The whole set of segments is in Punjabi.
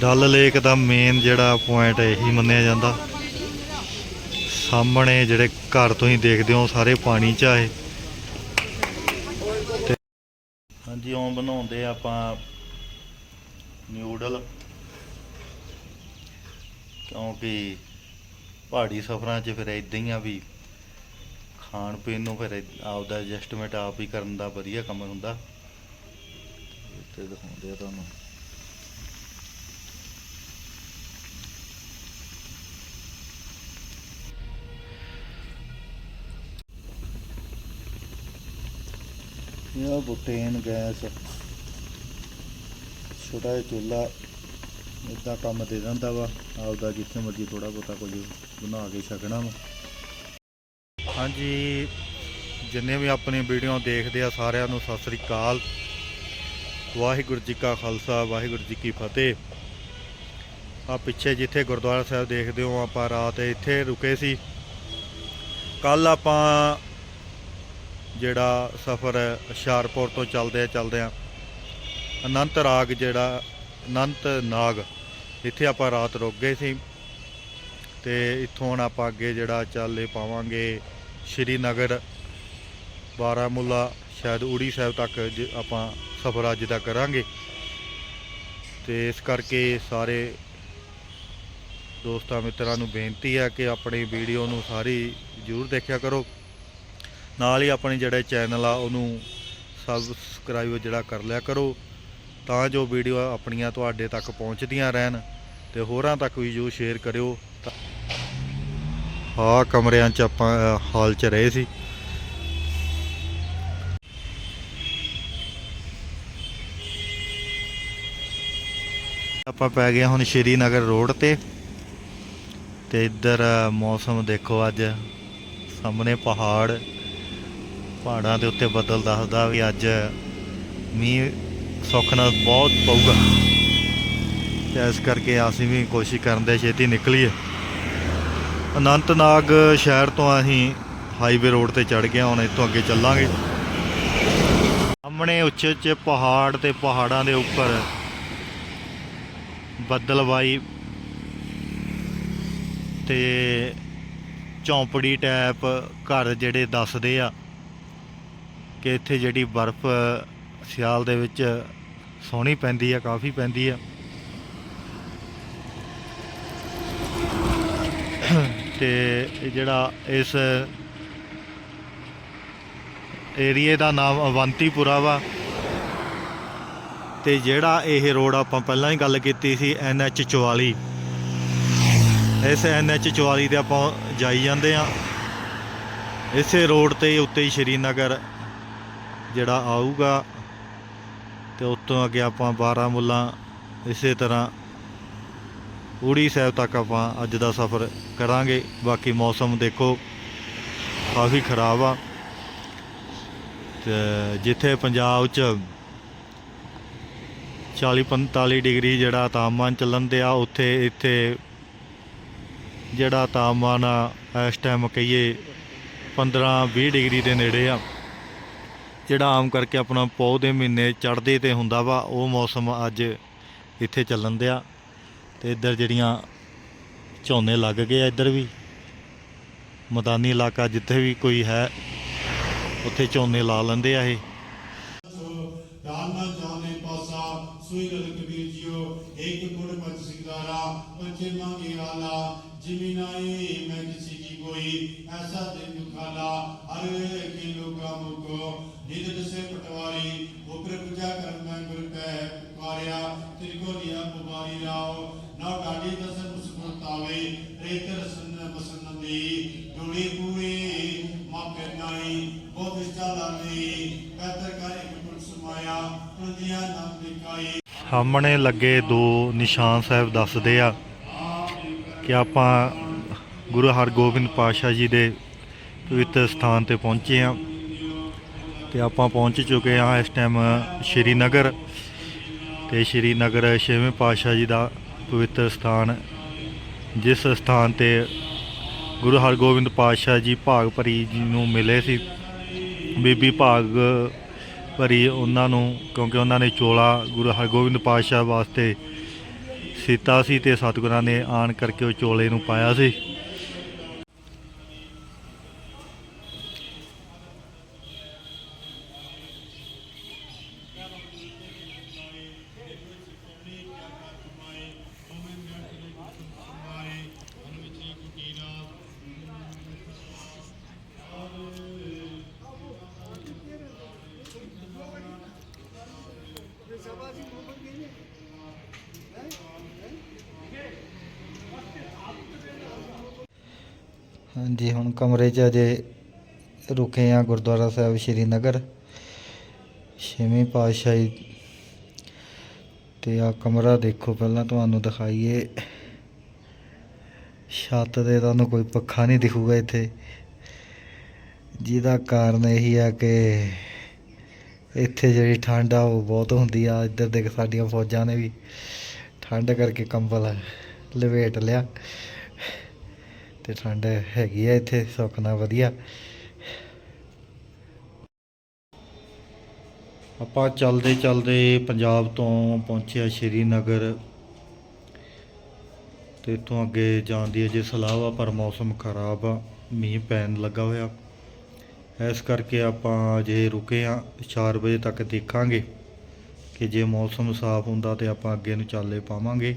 ਡਲ ਲੇਕ ਦਾ ਮੇਨ ਜਿਹੜਾ ਪੁਆਇੰਟ ਇਹੀ ਮੰਨਿਆ ਜਾਂਦਾ। ਸਾਹਮਣੇ ਜਿਹੜੇ ਘਰ ਤੋਂ ਹੀ ਦੇਖਦੇ ਹੋ, ਸਾਰੇ ਪਾਣੀ 'ਚ ਆਏ ਤੇ ਹਾਂਜੀ ਉਹ ਬਣਾਉਂਦੇ ਆਪਾਂ ਨਿਊਡਲ ਕਿਉਂਕਿ ਪਹਾੜੀ ਸਫ਼ਰਾਂ 'ਚ ਫਿਰ ਇਦਾਂ ਹੀ ਆ ਵੀ ਖਾਣ ਪੀਣ ਨੂੰ ਫਿਰ ਆਪਦਾ ਐਡਜਸਟਮੈਂਟ ਆਪ ਹੀ ਕਰਨ ਦਾ ਵਧੀਆ ਕੰਮ ਹੁੰਦਾ। ਤੇ ਦਿਖਾਉਂਦੇ ਆ ਤੁਹਾਨੂੰ। ਇਹ ਬੁਟੇਨ ਗੈਸ। ਛੋਟਾ ਜਿਹਾ ਚੁੱਲ੍ਹਾ ਇਦਾਂ ਕੰਮ ਦੇ ਦਿੰਦਾ ਵਾ। ਆਪਦਾ ਜਿੱਥੇ ਮਰਜ਼ੀ ਥੋੜਾ ਬਹੁਤਾ ਕੁਝ ਬਣਾ ਕੇ ਛਕਣਾ ਵਾ। ਹਾਂਜੀ, ਜਿੰਨੇ ਵੀ ਆਪਣੀ ਵੀਡੀਓ ਦੇਖਦੇ ਆ ਸਾਰਿਆਂ ਨੂੰ ਸਤਿ ਸ੍ਰੀ ਅਕਾਲ। ਵਾਹਿਗੁਰੂ ਜੀ ਕਾ ਖਾਲਸਾ, ਵਾਹਿਗੁਰੂ ਜੀ ਕੀ ਫਤਿਹ। ਆ ਪਿੱਛੇ ਜਿੱਥੇ ਗੁਰਦੁਆਰਾ ਸਾਹਿਬ ਦੇਖਦੇ ਹੋ, ਆਪਾਂ ਰਾਤ ਇੱਥੇ ਰੁਕੇ ਸੀ। ਕੱਲ ਆਪਾਂ ਜਿਹੜਾ ਸਫ਼ਰ ਹੁਸ਼ਿਆਰਪੁਰ ਤੋਂ ਚੱਲਦੇ ਆ ਚੱਲਦੇ ਆ। ਅਨੰਤ ਰਾਗ ਜਿਹੜਾ, ਅਨੰਤ ਨਾਗ, ਇੱਥੇ ਆਪਾਂ ਰਾਤ ਰੁਕ ਗਏ ਸੀ। ਤੇ ਇੱਥੋਂ ਹੁਣ ਆਪਾਂ ਅੱਗੇ ਜਿਹੜਾ ਚੱਲੇ ਪਾਵਾਂਗੇ ਸ਼੍ਰੀਨਗਰ, ਬਾਰਾਮੂਲਾ, ਸ਼ਾਇਦ ਉੜੀ ਸਾਹਿਬ ਤੱਕ ਜ- ਆਪਾਂ ਸਫ਼ਰ ਅੱਜ ਦਾ ਕਰਾਂਗੇ। ਤੇ ਇਸ ਕਰਕੇ ਸਾਰੇ ਦੋਸਤਾਂ ਮਿੱਤਰਾਂ ਨੂੰ ਬੇਨਤੀ ਹੈ ਕਿ ਆਪਣੀ ਵੀਡੀਓ ਨੂੰ ਸਾਰੀ ਜ਼ਰੂਰ ਦੇਖਿਆ ਕਰੋ। ਨਾਲ ਹੀ ਆਪਣੇ ਜਿਹੜੇ ਚੈਨਲ ਆ, ਉਹਨੂੰ ਸਬਸਕ੍ਰਾਈਬ ਜਿਹੜਾ ਕਰ ਲਿਆ ਕਰੋ, ਤਾਂ ਜੋ ਵੀਡੀਓ ਆਪਣੀਆਂ ਤੁਹਾਡੇ ਤੱਕ ਪਹੁੰਚਦੀਆਂ ਰਹਿਣ ਤੇ ਹੋਰਾਂ ਤੱਕ ਵੀ ਜੋ ਸ਼ੇਅਰ ਕਰਿਓ। ਆ ਕਮਰਿਆਂ 'ਚ ਆਪਾਂ ਹਾਲ 'ਚ ਰਹੇ ਸੀ। ਆਪਾਂ ਪੈ ਗਏ ਹੁਣ ਸ਼੍ਰੀਨਗਰ ਰੋਡ ਤੇ ਤੇ ਇੱਧਰ ਮੌਸਮ ਦੇਖੋ ਅੱਜ, ਸਾਹਮਣੇ ਪਹਾੜ। ਪਹਾੜਾਂ ਦੇ ਉੱਤੇ ਬੱਦਲ ਦੱਸਦਾ ਵੀ ਅੱਜ ਮੀਂਹ ਸੁੱਖ ਨਾਲ ਬਹੁਤ ਪਊਗਾ। ਤੇ ਇਸ ਕਰਕੇ ਅਸੀਂ ਵੀ ਕੋਸ਼ਿਸ਼ ਕਰਨ ਦੇ ਛੇਤੀ ਨਿਕਲੀਏ। ਅਨੰਤਨਾਗ ਸ਼ਹਿਰ ਤੋਂ ਅਸੀਂ ਹਾਈਵੇ ਰੋਡ ਤੇ ਚੜ ਗਏ ਹੁਣ ਇੱਥੋਂ ਅੱਗੇ ਚੱਲਾਂਗੇ। ਸਾਹਮਣੇ ਉੱਚੇ ਉੱਚੇ ਪਹਾੜ ਤੇ ਪਹਾੜਾਂ ਦੇ ਉੱਪਰ ਬੱਦਲਵਾਈ ਤੇ ਝੌਂਪੜੀ ਟੈਪ ਘਰ ਜਿਹੜੇ ਦੱਸਦੇ ਆ। ਕਿ ਇੱਥੇ ਜਿਹੜੀ ਬਰਫ਼ ਸਿਆਲ ਦੇ ਵਿੱਚ ਸੋਹਣੀ ਪੈਂਦੀ ਆ, ਕਾਫੀ ਪੈਂਦੀ ਆ। ਤੇ ਇਹ ਜਿਹੜਾ ਇਸ ਏਰੀਏ ਦਾ ਨਾਮ ਅਵੰਤੀਪੁਰਾ ਵਾ। ਤੇ ਜਿਹੜਾ ਇਹ ਰੋਡ ਆਪਾਂ ਪਹਿਲਾਂ ਹੀ ਗੱਲ ਕੀਤੀ ਸੀ NH 44 ਇਸ NH 44 ਤੇ ਆਪਾਂ ਜਾਈ ਜਾਂਦੇ ਆ। ਇਸੇ ਰੋਡ ਤੇ ਉੱਤੇ ਹੀ ਸ਼੍ਰੀਨਗਰ ਜਿਹੜਾ ਆਊਗਾ ਤੇ ਉੱਤੋਂ ਅੱਗੇ ਆਪਾਂ ਬਾਰਾਮੂਲਾ ਇਸੇ ਤਰ੍ਹਾਂ ਊੜੀ ਸਾਹਿਬ ਤੱਕ ਆਪਾਂ ਅੱਜ ਦਾ ਸਫ਼ਰ ਕਰਾਂਗੇ। ਬਾਕੀ ਮੌਸਮ ਦੇਖੋ, ਕਾਫੀ ਖਰਾਬ ਆ। ਤੇ ਜਿੱਥੇ ਪੰਜਾਬ 'ਚ 40 45 ਡਿਗਰੀ ਜਿਹੜਾ ਤਾਪਮਾਨ ਚੱਲਣ ਤੇ ਆ ਉੱਥੇ ਇੱਥੇ ਜਿਹੜਾ ਤਾਪਮਾਨ ਆ, ਇਸ ਟਾਈਮ ਕਹੀਏ 15 20 ਡਿਗਰੀ ਦੇ ਨੇੜੇ ਆ। ਜਿਹੜਾ ਆਮ ਕਰਕੇ ਆਪਣਾ ਪੌ ਦੇ ਮਹੀਨੇ ਚੜ੍ਹਦੇ ਤੇ ਹੁੰਦਾ ਵਾ, ਉਹ ਮੌਸਮ ਅੱਜ ਇੱਥੇ ਚੱਲਣ ਦਿਆ ਤੇ ਇੱਧਰ ਜਿਹੜੀਆਂ ਝੋਨੇ ਲੱਗ ਗਏ ਆ ਇੱਧਰ ਵੀ। ਮੈਦਾਨੀ ਇਲਾਕਾ ਜਿੱਥੇ ਵੀ ਕੋਈ ਹੈ, ਉੱਥੇ ਝੋਨੇ ਲਾ ਲੈਂਦੇ ਆ ਇਹ। ਸਾਹਮਣੇ ਲੱਗੇ ਦੋ ਨਿਸ਼ਾਨ ਸਾਹਿਬ ਦੱਸਦੇ ਆ ਕਿ ਆਪਾਂ ਗੁਰੂ ਹਰਗੋਬਿੰਦ ਪਾਤਸ਼ਾਹ ਜੀ ਦੇ ਪਵਿੱਤਰ ਸਥਾਨ ਤੇ ਪਹੁੰਚੇ ਆ ਤੇ ਆਪਾਂ ਪਹੁੰਚ ਚੁੱਕੇ ਆ ਇਸ ਟਾਈਮ ਸ਼੍ਰੀਨਗਰ ਤੇ ਸ਼੍ਰੀਨਗਰ ਛੇਵੇਂ ਪਾਤਸ਼ਾਹ ਜੀ ਦਾ ਪਵਿੱਤਰ ਸਥਾਨ, ਜਿਸ ਸਥਾਨ ਤੇ ਗੁਰੂ ਹਰਗੋਬਿੰਦ ਪਾਤਸ਼ਾਹ ਜੀ ਭਾਗ ਭਰੀ ਜੀ ਨੂੰ ਮਿਲੇ ਸੀ। ਬੀਬੀ ਭਾਗ ਭਰੀ ਉਹਨਾਂ ਨੂੰ, ਕਿਉਂਕਿ ਉਹਨਾਂ ਨੇ ਚੋਲਾ ਗੁਰੂ ਹਰਗੋਬਿੰਦ ਪਾਤਸ਼ਾਹ ਵਾਸਤੇ ਸੀਤਾ ਸੀ ਤੇ ਸਤਿਗੁਰਾਂ ਨੇ ਆਣ ਕਰਕੇ ਉਹ ਚੋਲੇ ਨੂੰ ਪਾਇਆ ਸੀ। ਹਾਂਜੀ, ਹੁਣ ਕਮਰੇ 'ਚ ਅਜੇ ਰੁਕੇ ਆ ਗੁਰਦੁਆਰਾ ਸਾਹਿਬ ਸ਼੍ਰੀਨਗਰ ਛੇਵੀਂ ਪਾਤਸ਼ਾਹੀ। ਤੇ ਆ ਕਮਰਾ ਦੇਖੋ ਪਹਿਲਾਂ ਤੁਹਾਨੂੰ ਦਿਖਾਈਏ। ਛੱਤ ਤੇ ਤੁਹਾਨੂੰ ਕੋਈ ਪੱਖਾ ਨਹੀਂ ਦਿਖੂਗਾ ਇੱਥੇ। ਜਿਹਦਾ ਕਾਰਨ ਇਹੀ ਆ ਕਿ ਇੱਥੇ ਜਿਹੜੀ ਠੰਡ ਆ, ਉਹ ਬਹੁਤ ਹੁੰਦੀ ਆ। ਇੱਧਰ ਦੇ ਸਾਡੀਆਂ ਫੌਜਾਂ ਨੇ ਵੀ ਠੰਡ ਕਰਕੇ ਕੰਬਲ ਲਵੇਟ ਲਿਆ। ਤੇ ਠੰਡ ਹੈਗੀ ਆ ਇੱਥੇ ਸੁੱਕਣਾ ਵਧੀਆ। ਆਪਾਂ ਚੱਲਦੇ ਚੱਲਦੇ ਪੰਜਾਬ ਤੋਂ ਪਹੁੰਚਿਆ ਸ਼੍ਰੀਨਗਰ। ਤੇ ਇੱਥੋਂ ਅੱਗੇ ਜਾਣ ਦੀ ਅਜੇ ਸਲਾਹ ਵਾ ਪਰ ਮੌਸਮ ਖਰਾਬ ਆ, ਮੀਂਹ ਪੈਣ ਲੱਗਾ ਹੋਇਆ। ਇਸ ਕਰਕੇ ਆਪਾਂ ਜੇ ਰੁਕੇ ਆ 4 ਵਜੇ ਤੱਕ ਦੇਖਾਂਗੇ ਕਿ ਜੇ ਮੌਸਮ ਸਾਫ਼ ਹੁੰਦਾ ਤੇ ਆਪਾਂ ਅੱਗੇ ਨੂੰ ਚੱਲੇ ਪਾਵਾਂਗੇ।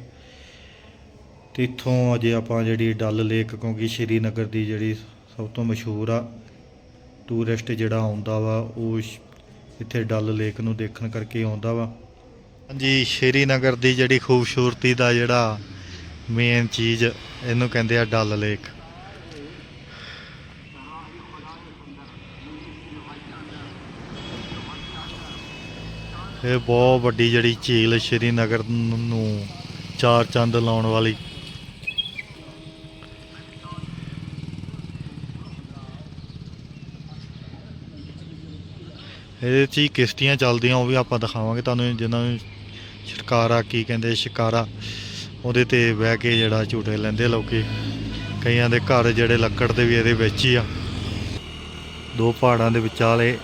ਤੇ ਇੱਥੋਂ ਅਜੇ ਆਪਾਂ ਜਿਹੜੀ ਡਲ ਲੇਕ, ਕਿਉਂਕਿ ਸ਼੍ਰੀਨਗਰ ਦੀ ਜਿਹੜੀ ਸਭ ਤੋਂ ਮਸ਼ਹੂਰ ਆ ਟੂਰਿਸਟ ਜਿਹੜਾ ਆਉਂਦਾ ਵਾ, ਉਹ ਇੱਥੇ ਡਲ ਲੇਕ ਨੂੰ ਦੇਖਣ ਕਰਕੇ ਆਉਂਦਾ ਵਾ। ਹਾਂਜੀ, ਸ਼੍ਰੀਨਗਰ ਦੀ ਜਿਹੜੀ ਖੂਬਸੂਰਤੀ ਦਾ ਜਿਹੜਾ ਮੇਨ ਚੀਜ਼, ਇਹਨੂੰ ਕਹਿੰਦੇ ਆ ਡਲ ਲੇਕ। ਇਹ ਬਹੁਤ ਵੱਡੀ ਜਿਹੜੀ ਝੀਲ ਸ਼੍ਰੀਨਗਰ ਨੂੰ ਚਾਰ ਚੰਦ ਲਾਉਣ ਵਾਲੀ ਇਹਦੇ 'ਚ ਹੀ ਕਿਸ਼ਤੀਆਂ ਚੱਲਦੀਆਂ, ਉਹ ਵੀ ਆਪਾਂ ਦਿਖਾਵਾਂਗੇ ਤੁਹਾਨੂੰ, ਜਿਨ੍ਹਾਂ ਨੂੰ ਸ਼ਿਕਾਰਾ ਕੀ ਕਹਿੰਦੇ ਸ਼ਿਕਾਰਾ, ਉਹਦੇ ਤੇ ਬਹਿ ਕੇ ਜਿਹੜਾ ਝੂਟੇ ਲੈਂਦੇ ਲੋਕੀ। ਕਈਆਂ ਦੇ ਘਰ ਜਿਹੜੇ ਲੱਕੜ ਦੇ ਵੀ ਇਹਦੇ ਵਿੱਚ ਹੀ ਆ। ਦੋ ਪਹਾੜਾਂ ਦੇ ਵਿਚਾਲੇ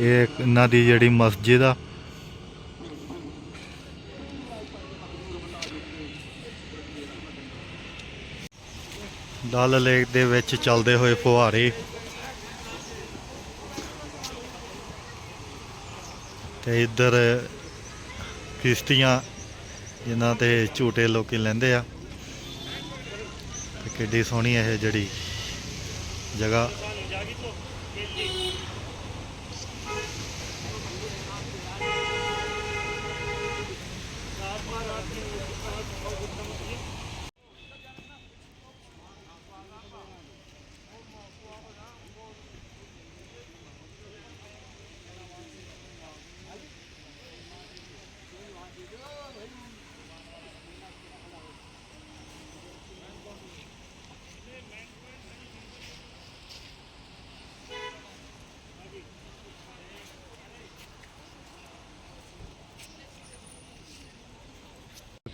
ਇਹ ਇਹਨਾਂ ਦੀ ਜਿਹੜੀ ਮਸਜਿਦ ਆ। ਡਲ ਲੇਕ ਦੇ ਵਿੱਚ ਚੱਲਦੇ ਹੋਏ ਫੁਹਾਰੇ। ਤੇ ਇੱਧਰ ਕਿਸ਼ਤੀਆਂ, ਜਿਨ੍ਹਾਂ ਤੇ ਝੂਟੇ ਲੋਕੀ ਲੈਂਦੇ ਆ। ਤੇ ਕਿੱਡੀ ਸੋਹਣੀ ਇਹ ਜਿਹੜੀ ਜਗ੍ਹਾ।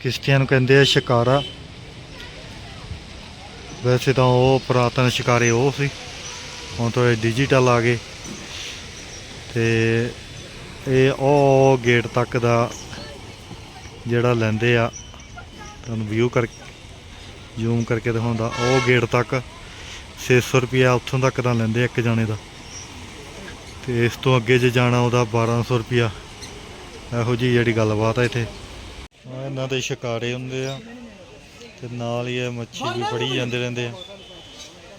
ਕਿਸ਼ਤੀਆਂ ਨੂੰ ਕਹਿੰਦੇ ਆ ਸ਼ਿਕਾਰਾ। ਵੈਸੇ ਤਾਂ ਉਹ ਪੁਰਾਤਨ ਸ਼ਿਕਾਰੇ ਉਹ ਸੀ। ਹੁਣ ਤਾਂ ਇਹ ਡਿਜੀਟਲ ਆ ਗਏ। ਤੇ ਇਹ ਉਹ ਗੇਟ ਤੱਕ ਦਾ ਜਿਹੜਾ ਲੈਂਦੇ ਆ, ਤੁਹਾਨੂੰ ਵਿਊ ਕਰ ਜ਼ੂਮ ਕਰਕੇ ਦਿਖਾਉਂਦਾ, ਉਹ ਗੇਟ ਤੱਕ 600 ਰੁਪਿਆ ਉੱਥੋਂ ਤੱਕ ਦਾ ਲੈਂਦੇ ਇੱਕ ਜਾਣੇ ਦਾ। ਤੇ ਇਸ ਤੋਂ ਅੱਗੇ ਜੇ ਜਾਣਾ ਉਹਦਾ 1200 ਰੁਪਿਆ ਇਹੋ ਜੀ ਜਿਹੜੀ ਗੱਲਬਾਤ ਆ ਇੱਥੇ। ਇਹਨਾਂ ਦੇ ਸ਼ਿਕਾਰੇ ਹੁੰਦੇ ਆ ਤੇ ਨਾਲ ਹੀ ਇਹ ਮੱਛੀ ਵੀ ਫੜੀ ਜਾਂਦੇ ਰਹਿੰਦੇ ਆ।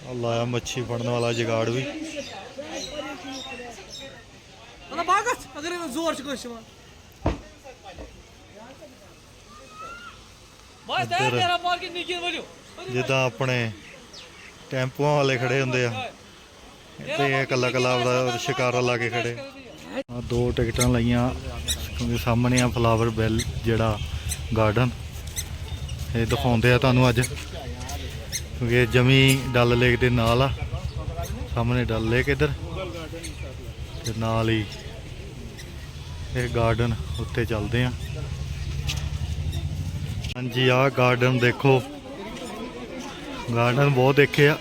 ਆ ਲਾਇਆ ਮੱਛੀ ਫੜਨ ਵਾਲਾ ਜਗਾੜ ਵੀ। valıyor. ਜਿੱਦਾਂ ਆਪਣੇ ਟੈਂਪੂਆਂ ਵਾਲੇ ਖੜੇ ਹੁੰਦੇ ਆ। ਤੇ ਇਹ ਕੱਲਾ ਕੱਲਾ ਆਪਦਾ ਸ਼ਿਕਾਰਾ ਲਾ ਕੇ ਖੜੇ। ਆ ਦੋ ਟਿਕਟਾਂ ਲਈਆਂ ਕਿਉਂਕਿ ਸਾਹਮਣੇ ਆ ਫਲਾਵਰ ਬੈਲ ਜਿਹੜਾ ਗਾਰਡਨ। ਇਹ ਦਿਖਾਉਂਦੇ ਆ ਤੁਹਾਨੂੰ ਅੱਜ। ਕਿਉਂਕਿ ਜਮੀ ਡਲ ਲੇਕ ਦੇ ਨਾਲ ਆ। ਸਾਹਮਣੇ ਡਲ ਲੇਕ ਇੱਧਰ। ਤੇ ਨਾਲ ਹੀ ਇਹ ਗਾਰਡਨ ਉੱਤੇ ਚੱਲਦੇ ਆ। ਹਾਂਜੀ, ਆਹ ਗਾਰਡਨ ਦੇਖੋ। ਗਾਰਡਨ ਬਹੁਤ ਦੇਖੇ ਆ।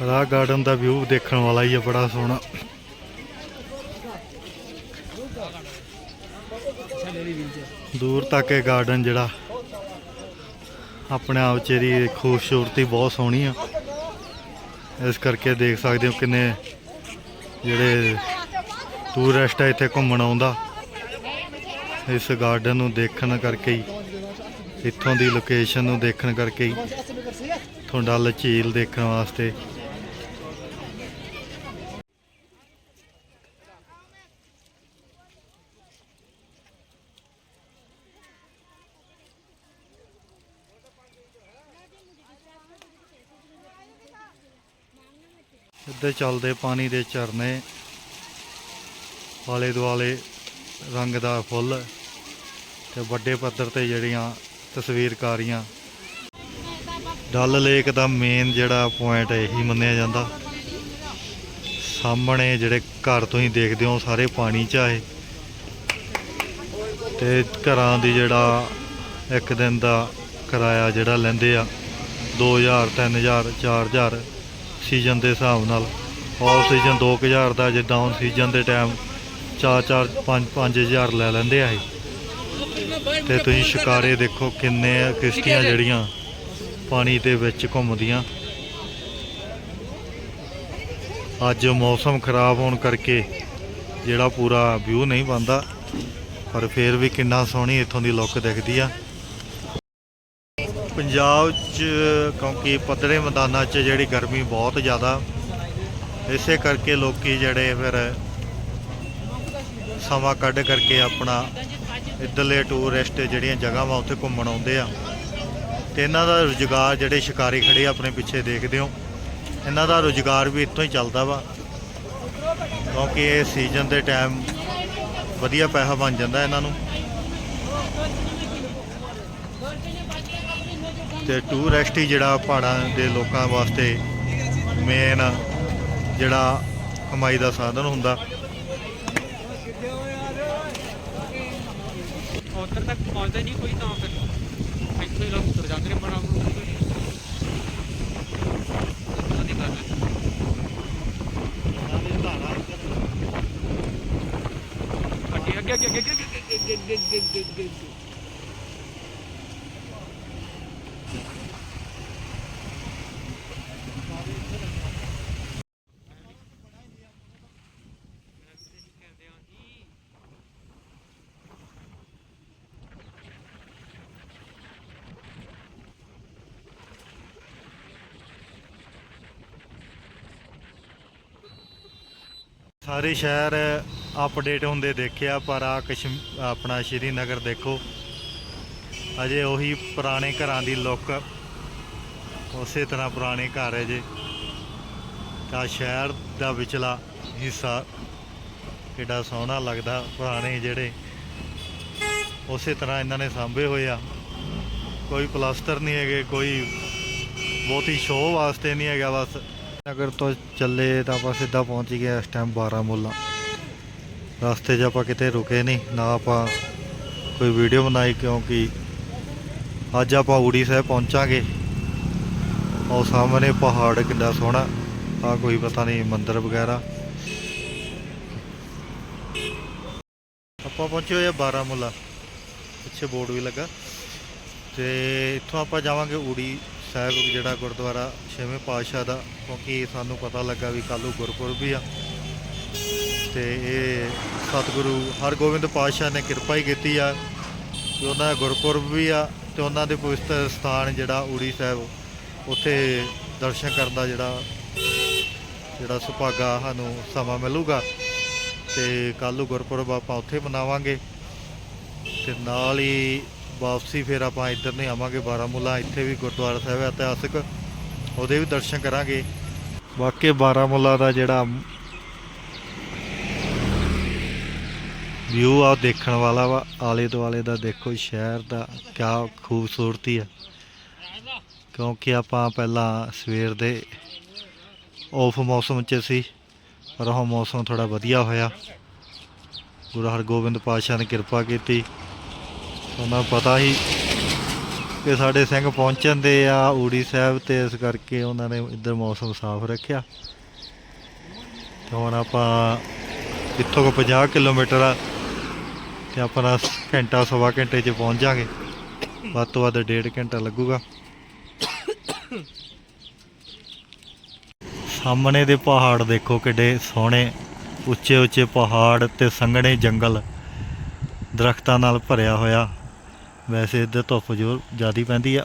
ਪਰ ਗਾਰਡਨ ਦਾ ਵਿਊ ਦੇਖਣ ਵਾਲਾ ਹੀ ਆ, ਬੜਾ ਸੋਹਣਾ। ਦੂਰ ਤੱਕ ਇਹ ਗਾਰਡਨ ਜਿਹੜਾ ਆਪਣੇ ਆਪ 'ਚ ਇਹਦੀ ਖੂਬਸੂਰਤੀ ਬਹੁਤ ਸੋਹਣੀ ਆ। ਇਸ ਕਰਕੇ ਦੇਖ ਸਕਦੇ ਹੋ ਕਿੰਨੇ ਜਿਹੜੇ ਟੂਰਿਸਟ ਆ ਇੱਥੇ ਘੁੰਮਣ ਆਉਂਦਾ। ਇਸ ਗਾਰਡਨ ਨੂੰ ਦੇਖਣ ਕਰਕੇ ਹੀ, ਇੱਥੋਂ ਦੀ ਲੋਕੇਸ਼ਨ ਨੂੰ ਦੇਖਣ ਕਰਕੇ ਹੀ, ਤੁਹਾਡਾ ਲਚੀਲ ਦੇਖਣ ਵਾਸਤੇ ਇੱਧਰ ਚੱਲਦੇ ਪਾਣੀ ਦੇ ਝਰਨੇ, ਆਲੇ ਦੁਆਲੇ ਰੰਗਦਾਰ ਫੁੱਲ ਤੇ ਵੱਡੇ ਪੱਧਰ ਤੇ ਜਿਹੜੀਆਂ ਤਸਵੀਰਕਾਰੀਆਂ। ਡਲ ਲੇਕ ਦਾ ਮੇਨ ਜਿਹੜਾ ਪੁਆਇੰਟ ਇਹੀ ਮੰਨਿਆ ਜਾਂਦਾ। ਸਾਹਮਣੇ ਜਿਹੜੇ ਘਰ ਤੋਂ ਹੀ ਦੇਖਦੇ ਹੋ ਸਾਰੇ ਪਾਣੀ 'ਚ ਆਏ ਤੇ ਘਰਾਂ ਦੀ ਜਿਹੜਾ ਇੱਕ ਦਿਨ ਦਾ ਕਿਰਾਇਆ ਜਿਹੜਾ ਲੈਂਦੇ ਆ 2000 3000 4000 ਸੀਜ਼ਨ ਦੇ ਹਿਸਾਬ ਨਾਲ ਆਲ ਸੀਜ਼ਨ 2000 ਦਾ ਜੇ ਡਾਊਨ ਸੀਜ਼ਨ ਦੇ ਟਾਈਮ 4 4 5 5000 ਲੈ ਲੈਂਦੇ ਆ ਇਹ। ਤੇ ਤੁਸੀਂ ਸ਼ਿਕਾਰੇ ਦੇਖੋ ਕਿੰਨੇ ਕਿਸ਼ਤੀਆਂ ਜਿਹੜੀਆਂ ਪਾਣੀ ਦੇ ਵਿੱਚ ਘੁੰਮਦੀਆਂ। ਅੱਜ ਮੌਸਮ ਖਰਾਬ ਹੋਣ ਕਰਕੇ ਜਿਹੜਾ ਪੂਰਾ ਵਿਊ ਨਹੀਂ ਬਣਦਾ, ਪਰ ਫਿਰ ਵੀ ਕਿੰਨਾ ਸੋਹਣੀ ਇੱਥੋਂ ਦੀ ਲੁੱਕ ਦਿਖਦੀ ਆ। ਪੰਜਾਬ 'ਚ, ਕਿਉਂਕਿ ਪੱਧਰੇ ਮੈਦਾਨਾਂ 'ਚ ਜਿਹੜੀ ਗਰਮੀ ਬਹੁਤ ਜ਼ਿਆਦਾ, ਇਸੇ ਕਰਕੇ ਲੋਕੀ ਜਿਹੜੇ ਫਿਰ ਸਮਾਂ ਕੱਢ ਕਰਕੇ ਆਪਣਾ ਇੱਧਰਲੇ ਟੂਰਿਸਟ ਜਿਹੜੀਆਂ ਜਗ੍ਹਾਵਾਂ ਉੱਥੇ ਘੁੰਮਣ ਆਉਂਦੇ ਆ, ਤੇ ਇਹਨਾਂ ਦਾ ਰੁਜ਼ਗਾਰ ਜਿਹੜੇ ਸ਼ਿਕਾਰੀ ਖੜੇ ਆਪਣੇ ਪਿੱਛੇ ਦੇਖਦੇ ਹੋ, ਇਹਨਾਂ ਦਾ ਰੁਜ਼ਗਾਰ ਵੀ ਇੱਥੋਂ ਹੀ ਚੱਲਦਾ ਵਾ, ਕਿਉਂਕਿ ਇਹ ਸੀਜ਼ਨ ਦੇ ਟਾਈਮ ਵਧੀਆ ਪੈਸਾ ਬਣ ਜਾਂਦਾ ਇਹਨਾਂ ਨੂੰ। ਤੇ ਟੂਰਿਸਟ ਹੀ ਜਿਹੜਾ ਪਹਾੜਾਂ ਦੇ ਲੋਕਾਂ ਵਾਸਤੇ ਮੇਨ ਜਿਹੜਾ ਕਮਾਈ ਦਾ ਸਾਧਨ ਹੁੰਦਾ ਉੱਧਰ ਤੱਕ ਪਹੁੰਚਦਾ ਨਹੀਂ ਕੋਈ ਤਾਂ ਫਿਰ ਇੱਥੋਂ ਹੀ ਲੋਕ ਤੁਰ ਜਾਂਦੇ ਨੇ ਬੜਾ ਅੱਗੇ ਅੱਗੇ ਅੱਗੇ ਅੱਗੇ ਅੱਗੇ ਅੱਗੇ ਅੱਗੇ ਅੱਗੇ ਅੱਗੇ ਸਾਰੇ ਸ਼ਹਿਰ ਅਪਡੇਟ ਹੁੰਦੇ ਦੇਖਿਆ, ਪਰ ਆ ਕਸ਼ਮ, ਆਪਣਾ ਸ਼੍ਰੀਨਗਰ ਦੇਖੋ। ਅਜੇ ਉਹੀ ਪੁਰਾਣੇ ਘਰਾਂ ਦੀ ਲੁੱਕ ਉਸੇ ਤਰ੍ਹਾਂ ਪੁਰਾਣੇ ਘਰ ਹੈ ਜੇ। ਤਾਂ ਸ਼ਹਿਰ ਦਾ ਵਿਚਲਾ ਹਿੱਸਾ ਕਿੱਡਾ ਸੋਹਣਾ ਲੱਗਦਾ, ਪੁਰਾਣੇ ਜਿਹੜੇ। ਉਸੇ ਤਰ੍ਹਾਂ ਇਹਨਾਂ ਨੇ ਸਾਂਭੇ ਹੋਏ ਆ। ਕੋਈ ਪਲਾਸਟਰ ਨਹੀਂ ਹੈਗੇ, ਕੋਈ ਬਹੁਤੀ ਸ਼ੋਅ ਵਾਸਤੇ ਨਹੀਂ ਹੈਗਾ ਬਸ। ਨਗਰ ਤੋਂ ਚੱਲੇ ਤਾਂ ਆਪਾਂ ਸਿੱਧਾ ਪਹੁੰਚ ਗਏ ਇਸ ਟਾਈਮ ਬਾਰਾਮੂਲਾ ਰਸਤੇ 'ਚ ਆਪਾਂ ਕਿਤੇ ਰੁਕੇ ਨਹੀਂ, ਨਾ ਆਪਾਂ ਕੋਈ ਵੀਡੀਓ ਬਣਾਈ ਕਿਉਂਕਿ ਅੱਜ ਆਪਾਂ ਉੜੀ ਸਾਹਿਬ ਪਹੁੰਚਾਂਗੇ। ਉਹ ਸਾਹਮਣੇ ਪਹਾੜ ਕਿੰਨਾ ਸੋਹਣਾ ਆ ਕੋਈ ਪਤਾ ਨਹੀਂ ਮੰਦਿਰ ਵਗੈਰਾ। ਆਪਾਂ ਪਹੁੰਚੇ ਹੋਏ ਆ ਬਾਰਾਮੂਲਾ ਪਿੱਛੇ ਬੋਰਡ ਵੀ ਲੱਗਾ। ਤੇ ਇੱਥੋਂ ਆਪਾਂ ਜਾਵਾਂਗੇ ਉੜੀ ਸਾਹਿਬ ਜਿਹੜਾ ਗੁਰਦੁਆਰਾ ਛੇਵੇਂ ਪਾਤਸ਼ਾਹ ਦਾ, ਕਿਉਂਕਿ ਸਾਨੂੰ ਪਤਾ ਲੱਗਾ ਵੀ ਕੱਲ੍ਹ ਨੂੰ ਗੁਰਪੁਰਬ ਵੀ ਆ। ਤੇ ਇਹ ਸਤਿਗੁਰੂ ਹਰਗੋਬਿੰਦ ਪਾਤਸ਼ਾਹ ਨੇ ਕਿਰਪਾ ਹੀ ਕੀਤੀ ਆ ਕਿ ਉਹਨਾਂ ਦਾ ਗੁਰਪੁਰਬ ਵੀ ਆ ਤੇ ਉਹਨਾਂ ਦੇ ਪਵਿੱਤਰ ਸਥਾਨ ਜਿਹੜਾ ਉੜੀ ਸਾਹਿਬ, ਉੱਥੇ ਦਰਸ਼ਨ ਕਰਨ ਦਾ ਜਿਹੜਾ ਜਿਹੜਾ ਸੁਭਾਗਾ ਸਾਨੂੰ ਸਮਾਂ ਮਿਲੂਗਾ। ਤੇ ਕੱਲ੍ਹ ਨੂੰ ਗੁਰਪੁਰਬ ਆਪਾਂ ਉੱਥੇ ਮਨਾਵਾਂਗੇ। ਤੇ ਨਾਲ ਹੀ ਵਾਪਸੀ, ਫਿਰ ਆਪਾਂ ਇੱਧਰ ਨਹੀਂ ਆਵਾਂਗੇ ਬਾਰਾਮੂਲਾ। ਇੱਥੇ ਵੀ ਗੁਰਦੁਆਰਾ ਸਾਹਿਬ ਹੈ ਇਤਿਹਾਸਕ। ਉਹਦੇ ਵੀ ਦਰਸ਼ਨ ਕਰਾਂਗੇ। ਵਾਕਈ ਬਾਰਾਮੂਲਾ ਦਾ ਜਿਹੜਾ ਵਿਊ ਆ, ਉਹ ਦੇਖਣ ਵਾਲਾ ਵਾ। ਆਲੇ ਦੁਆਲੇ ਦਾ ਦੇਖੋ ਸ਼ਹਿਰ ਦਾ ਕਿਆ ਖੂਬਸੂਰਤੀ ਆ। ਕਿਉਂਕਿ ਆਪਾਂ ਪਹਿਲਾਂ ਸਵੇਰ ਦੇ ਆਫ ਮੌਸਮ 'ਚ ਸੀ, ਪਰ ਉਹ ਮੌਸਮ ਥੋੜਾ ਵਧੀਆ ਹੋਇਆ। ਗੁਰੂ ਹਰਗੋਬਿੰਦ ਪਾਤਸ਼ਾਹ ਨੇ ਕਿਰਪਾ ਕੀਤੀ। ਉਹਨਾਂ ਨੂੰ ਪਤਾ ਹੀ ਕਿ ਸਾਡੇ ਸਿੰਘ ਪਹੁੰਚਣ ਦੇ ਆ, ਊੜੀ ਸਾਹਿਬ ਤੇ ਇਸ ਕਰਕੇ ਉਹਨਾਂ ਨੇ ਇੱਧਰ ਮੌਸਮ ਸਾਫ਼ ਰੱਖਿਆ। ਤੇ ਹੁਣ ਆਪਾਂ ਇੱਥੋਂ ਕੋ 50 ਕਿਲੋਮੀਟਰ ਆ ਤੇ ਆਪਣਾ ਘੰਟਾ ਸਵਾ ਘੰਟੇ 'ਚ ਪਹੁੰਚ ਜਾਾਂਗੇ ਵੱਧ ਤੋਂ ਵੱਧ ਡੇਢ ਘੰਟਾ ਲੱਗੂਗਾ। ਸਾਹਮਣੇ ਦੇ ਪਹਾੜ ਦੇਖੋ ਕਿੱਡੇ ਸੋਹਣੇ ਉੱਚੇ ਉੱਚੇ ਪਹਾੜ ਤੇ ਸੰਘਣੇ ਜੰਗਲ ਦਰਖਤਾਂ ਨਾਲ ਭਰਿਆ ਹੋਇਆ। ਵੈਸੇ ਇੱਧਰ ਧੁੱਪ ਜੋ ਜ਼ਿਆਦੀ ਪੈਂਦੀ ਆ।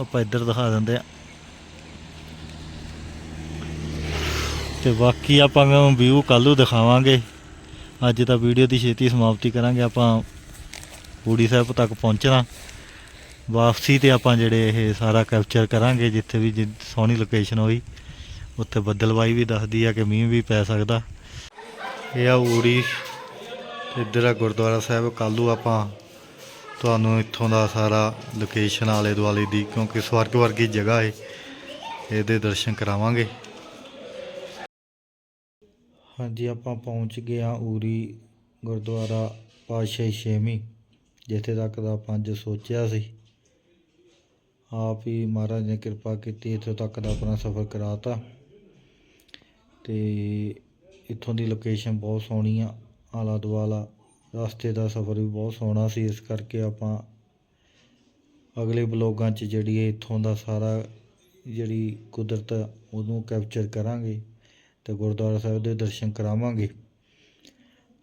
ਆਪਾਂ ਇੱਧਰ ਦਿਖਾ ਦਿੰਦੇ ਆ। ਤੇ ਬਾਕੀ ਆਪਾਂ ਨੂੰ ਵਿਊ ਕੱਲ੍ਹ ਦਿਖਾਵਾਂਗੇ। ਅੱਜ ਤਾਂ ਵੀਡੀਓ ਦੀ ਛੇਤੀ ਸਮਾਪਤੀ ਕਰਾਂਗੇ। ਆਪਾਂ ਪੂੜੀ ਸਾਹਿਬ ਤੱਕ ਪਹੁੰਚਣਾ। ਵਾਪਸੀ ਤੇ ਆਪਾਂ ਜਿਹੜੇ ਇਹ ਸਾਰਾ ਕੈਪਚਰ ਕਰਾਂਗੇ, ਜਿੱਥੇ ਵੀ ਜਿ- ਸੋਹਣੀ ਲੋਕੇਸ਼ਨ ਹੋਈ। ਉੱਥੇ ਬੱਦਲਵਾਈ ਵੀ ਦੱਸਦੀ ਆ ਕਿ ਮੀਂਹ ਵੀ ਪੈ ਸਕਦਾ। ਇਹ ਆ ਊੜੀ। ਇੱਧਰ ਆ ਗੁਰਦੁਆਰਾ ਸਾਹਿਬ। ਕੱਲ੍ਹ ਆਪਾਂ ਤੁਹਾਨੂੰ ਇੱਥੋਂ ਦਾ ਸਾਰਾ ਲੋਕੇਸ਼ਨ ਆਲੇ ਦੁਆਲੇ ਦੀ, ਕਿਉਂਕਿ ਸਵਰਗ ਵਰਗੀ ਜਗ੍ਹਾ ਹੈ ਇਹਦੇ ਦਰਸ਼ਨ ਕਰਾਵਾਂਗੇ। ਹਾਂਜੀ, ਆਪਾਂ ਪਹੁੰਚ ਗਏ ਹਾਂ ਊਰੀ ਗੁਰਦੁਆਰਾ ਪਾਤਸ਼ਾਹੀ ਛੇਵੀਂ, ਜਿੱਥੇ ਤੱਕ ਦਾ ਪੰਜ ਸੋਚਿਆ ਸੀ। ਆਪ ਹੀ ਮਹਾਰਾਜ ਨੇ ਕਿਰਪਾ ਕੀਤੀ, ਇੱਥੋਂ ਤੱਕ ਦਾ ਆਪਣਾ ਸਫ਼ਰ ਕਰਾਤਾ। ਤੇ ਇੱਥੋਂ ਦੀ ਲੋਕੇਸ਼ਨ ਬਹੁਤ ਸੋਹਣੀ ਆ ਆਲਾ ਦੁਆਲਾ ਰਸਤੇ ਦਾ ਸਫ਼ਰ ਵੀ ਬਹੁਤ ਸੋਹਣਾ ਸੀ ਇਸ ਕਰਕੇ ਆਪਾਂ ਅਗਲੇ ਬਲੋਗਾਂ 'ਚ ਜਿਹੜੀ ਇਹ ਇੱਥੋਂ ਦਾ ਸਾਰਾ ਜਿਹੜੀ ਕੁਦਰਤ ਆ, ਉਹਨੂੰ ਕੈਪਚਰ ਕਰਾਂਗੇ ਤੇ ਗੁਰਦੁਆਰਾ ਸਾਹਿਬ ਦੇ ਦਰਸ਼ਨ ਕਰਾਵਾਂਗੇ।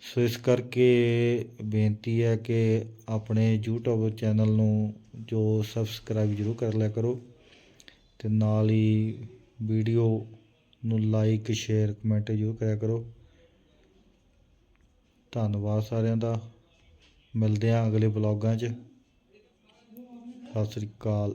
ਸੋ ਇਸ ਕਰਕੇ ਬੇਨਤੀ ਹੈ ਕਿ ਆਪਣੇ YouTube ਚੈਨਲ ਨੂੰ ਜੋ ਸਬਸਕ੍ਰਾਈਬ ਜ਼ਰੂਰ ਕਰ ਲਿਆ ਕਰੋ ਤੇ ਨਾਲ ਹੀ ਵੀਡੀਓ ਨੂੰ ਲਾਈਕ ਸ਼ੇਅਰ ਕਮੈਂਟ ਜ਼ਰੂਰ ਕਰਿਆ ਕਰੋ। ਧੰਨਵਾਦ ਸਾਰਿਆਂ ਦਾ। ਮਿਲਦੇ ਹਾਂ ਅਗਲੇ ਬਲੌਗਾਂ 'ਚ। ਸਤਿ ਸ੍ਰੀ ਅਕਾਲ।